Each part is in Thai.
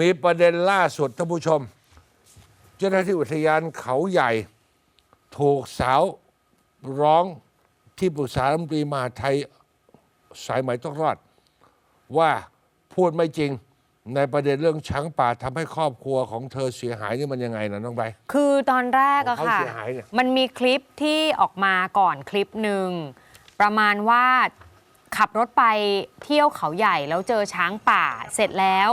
มีประเด็นล่าสุดท่านผู้ชม เจ้าหน้าที่อุทยานเขาใหญ่ ถูกสาวร้องที่ปรึกษารัฐมนตรีมหาดไทยสายไหมต้องรอด ว่าพูดไม่จริงในประเด็นเรื่องช้างป่าทำให้ครอบครัวของเธอเสียหายนี่มันยังไงนะน้องใบคือตอนแรกอะของเขาค่ะเสียหายเนี่ยมันมีคลิปที่ออกมาก่อนคลิปหนึ่งประมาณว่า ขับรถไปเที่ยวเขาใหญ่แล้วเจอช้างป่าเสร็จแล้ว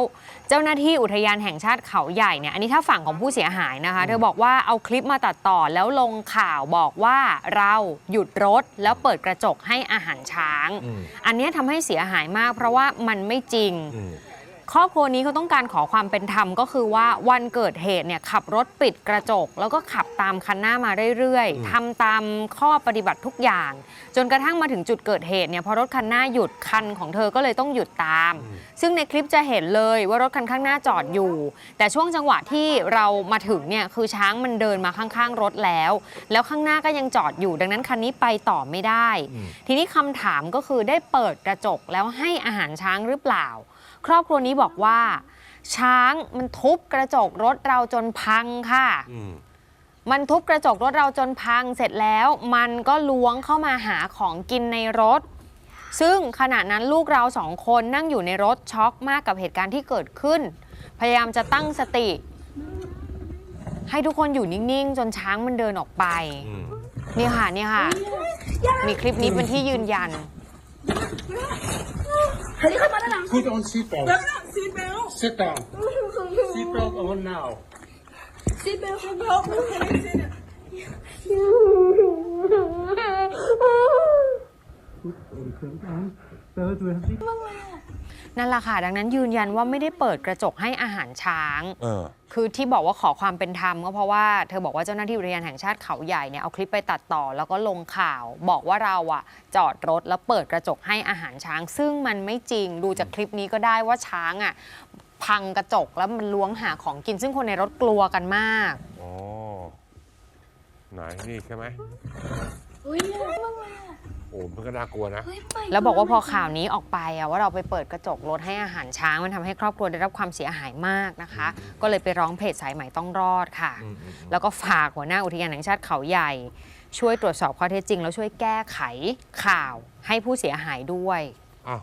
เจ้าหน้าที่อุทยานแห่งชาติเขาใหญ่เนี่ยอันนี้ถ้าฝั่งของผู้เสียหายนะคะ เธอบอกว่าเอาคลิปมาตัดต่อแล้วลงข่าวบอกว่าเราหยุดรถแล้วเปิดกระจกให้อาหารช้างอืมอันเนี้ยทำให้เสียหายมากเพราะว่ามันไม่จริงอืม ครอบครัวนี้เขาต้องการขอความเป็นธรรมก็คือว่าวันเกิดเหตุเนี่ยขับรถปิดกระจก แล้วก็ขับตามคันหน้ามาเรื่อยอืมๆทำตามข้อปฏิบัติทุกอย่าง จนกระทั่งมาถึงจุดเกิดเหตุเนี่ยพอรถคันหน้าหยุดคันของเธอก็เลยต้องหยุดตาม ซึ่งในคลิปจะเห็นเลยว่ารถคันข้างหน้าจอดอยู่ แต่ช่วงจังหวะที่เรามาถึงเนี่ยคือช้างมันเดินมาข้างๆรถแล้ว แล้วข้างหน้าก็ยังจอดอยู่ ดังนั้นคันนี้ไปต่อไม่ได้อืมทีนี้คำถามก็คือได้เปิดกระจกแล้วให้อาหารช้างหรือเปล่า ครอบครัวนี้บอกว่า ช้างมันทุบกระจกรถเราจนพังค่ะอืมมันทุบกระจกรถเราจนพังเสร็จแล้ว มันก็ล้วงเข้ามาหาของกินในรถ ซึ่งขณะนั้นลูกเราสองคนนั่งอยู่ในรถช็อกมากกับเหตุการณ์ที่เกิดขึ้น พยายามจะตั้งสติ ให้ทุกคนอยู่นิ่งๆ จนช้างมันเดินออกไปอืมนี่ค่ะนี่ค่ะ มีคลิปนี้เป็นที่ยืนยัน Halika pa na lang. Put on seatbelt. Wag na, seatbelt. Sit down. Seatbelt on now. Seatbelt on now. Put on seatbelt. Put on seatbelt. นั่นแหละค่ะ ดังนั้นยืนยันว่าไม่ได้เปิดกระจกให้อาหารช้าง เออ คือที่บอกว่าขอความเป็นธรรมก็เพราะว่าเธอบอกว่าเจ้าหน้าที่อุทยานแห่งชาติเขาใหญ่เนี่ยเอาคลิปไปตัดต่อแล้วก็ลงข่าว บอกว่าเราอะจอดรถแล้วเปิดกระจกให้อาหารช้าง ซึ่งมันไม่จริงดูจากคลิปนี้ก็ได้ว่าช้างอะพังกระจกแล้วมันล้วงหาของกิน ซึ่งคนในรถกลัวกันมาก อ๋อ ไหนนี่ใช่ไหมเฮ้ยน่ารักมากเลยอะ โอ้มันก็น่ากลัวนะเฮ้ยไปแล้วบอกว่าพอข่าวนี้ออกไปอะว่าเราไปเปิดกระจกรถให้อาหารช้างมันทำให้ครอบครัวได้รับความเสียหายมากนะคะ ก็เลยไปร้องเพจสายใหม่ต้องรอดค่ะ อืมอืมอืมแล้วก็ฝากหัวหน้าอุทยานแห่งชาติเขาใหญ่ ช่วยตรวจสอบข้อเท็จจริง แล้วช่วยแก้ไขข่าวให้ผู้เสียหายด้วย อ้าว